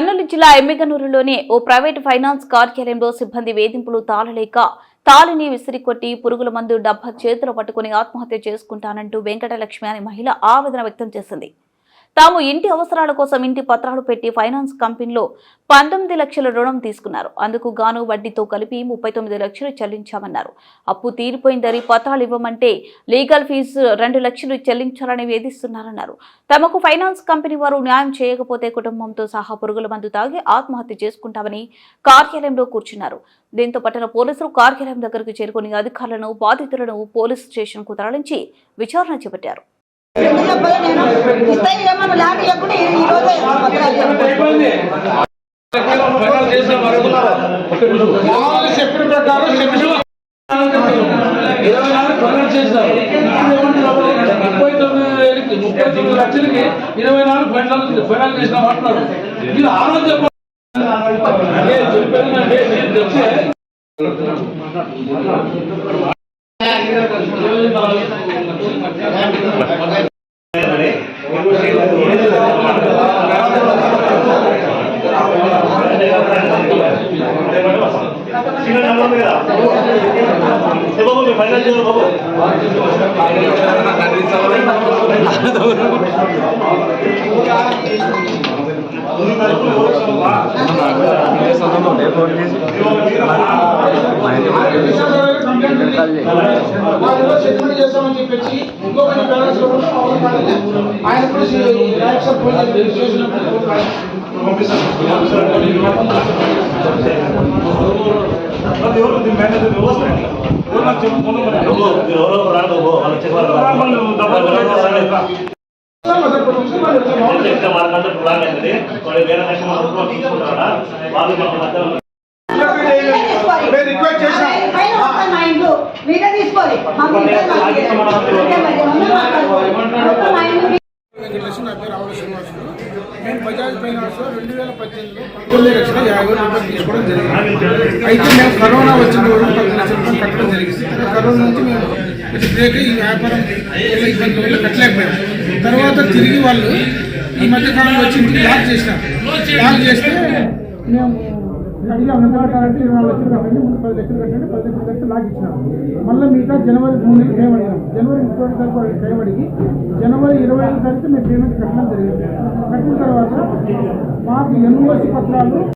కర్నూలు జిల్లా ఎమ్మిగనూరులోని ఓ private finance కార్యాలయంలో సిబ్బంది వేధింపులు తాళలేక తాళిని విసిరికొట్టి పురుగుల మందు డబ్బా చేతిలో పట్టుకుని ఆత్మహత్య చేసుకుంటానంటూ వెంకటలక్ష్మి అనే మహిళ ఆవేదన వ్యక్తం చేసింది. తాము ఇంటి అవసరాల కోసం ఇంటి పత్రాలు పెట్టి ఫైనాన్స్ కంపెనీలో పంతొమ్మిది లక్షల రుణం తీసుకున్నారు. అందుకు గాను వడ్డీతో కలిపి ముప్పై తొమ్మిది లక్షలు చెల్లించామన్నారు. అప్పు తీరిపోయిందని పత్రాలు ఇవ్వమంటే లీగల్ ఫీజు రెండు లక్షలు చెల్లించాలని వేధిస్తున్నారన్నారు. తమకు ఫైనాన్స్ కంపెనీ వారు న్యాయం చేయకపోతే కుటుంబంతో సహా పురుగుల మందు తాగి ఆత్మహత్య చేసుకుంటామని కార్యాలయంలో కూర్చున్నారు. దీంతో పట్టణ పోలీసులు కార్యాలయం దగ్గరకు చేరుకుని అధికారులను బాధితులను పోలీస్ స్టేషన్కు తరలించి విచారణ చేపట్టారు ఎందుకు చెప్పలే నేను ఇస్తే ఇవ్వమను ల్యాండ్ ఇవ్వకుండా ఈ రోజే పత్రాలు ఇవ్వమను. ఫైనల్ చేసాం వరకు వాళ్ళు చెప్పిన ప్రకారం ఇరవై నాలుగు ఫైనల్ చేశారు. ముప్పై తొమ్మిది ముప్పై తొమ్మిది లక్షలకి ఇరవై నాలుగు ఫైనల్ ఫైనల్ చేసినాం అంటున్నారు మీరు ఆ రోజు చెప్పాలి అదే చెప్పాను అంటే నేను చెప్తే ఫైనల్ చేయాలి బాబు వాళ్ళు సెటిల్మెంట్ చేస్తామని చెప్పేసి ఇంకొకటి బ్యాలెన్స్ ఆయన కూడా ఫోన్ చేసినప్పుడు మేనేజర్ ఎవరో రాదు వాళ్ళ వాళ్ళకంటే వాళ్ళు వేరే తీసుకుంటారా? వాళ్ళు మన మధ్య మేము రిక్వెస్ట్ చేసినాం. ఆయన పైన వస్తాను మా ఇంట్లో మీరే తీసుకోవాలి మాకు ఇంట్లో మాకు ఇదే మరి, ఉన్న మాట్లాడుకోవాలి. మొత్తం మా ఇంట్లో వెంకటేశ్వర నా పేరు ఆవుల శ్రీనివాసులు నేను బజాజ్ రెండు వేల పద్దెనిమిదిలో పంతొమ్మిది లక్షల యాభై వేల రూపాయలు తీసుకోవడం జరిగింది అయితే మేము కరోనా వచ్చిన రోజు పది లక్షల రూపాయలు కట్టడం జరిగింది కరోనా నుంచి మేము బ్రేక్ ఈ వ్యాపారం ఇబ్బంది వల్ల కట్టలేకపోయాం తర్వాత తిరిగి వాళ్ళు ఈ మధ్య కాలంలో వచ్చి ఇంటికి లాక్ చేసినారు లాక్ చేస్తే మేము అడిగాం ఎంత ఇరవై నాలుగు లక్షలు కాబట్టి ముందు పది లక్షలు కట్టండి పది లక్షలు కట్టి లాక్ ఇచ్చినాం మళ్ళీ మిగతా జనవరి మూడు టైం అడిగాం జనవరి ముప్పై ఒకటి తారీఖు టైం అడిగి జనవరి ఇరవై ఐదు తారీఖు మేము పేమెంట్ కట్టడం జరిగింది. కట్టిన తర్వాత మాకు ఎన్ఓసి పత్రాలు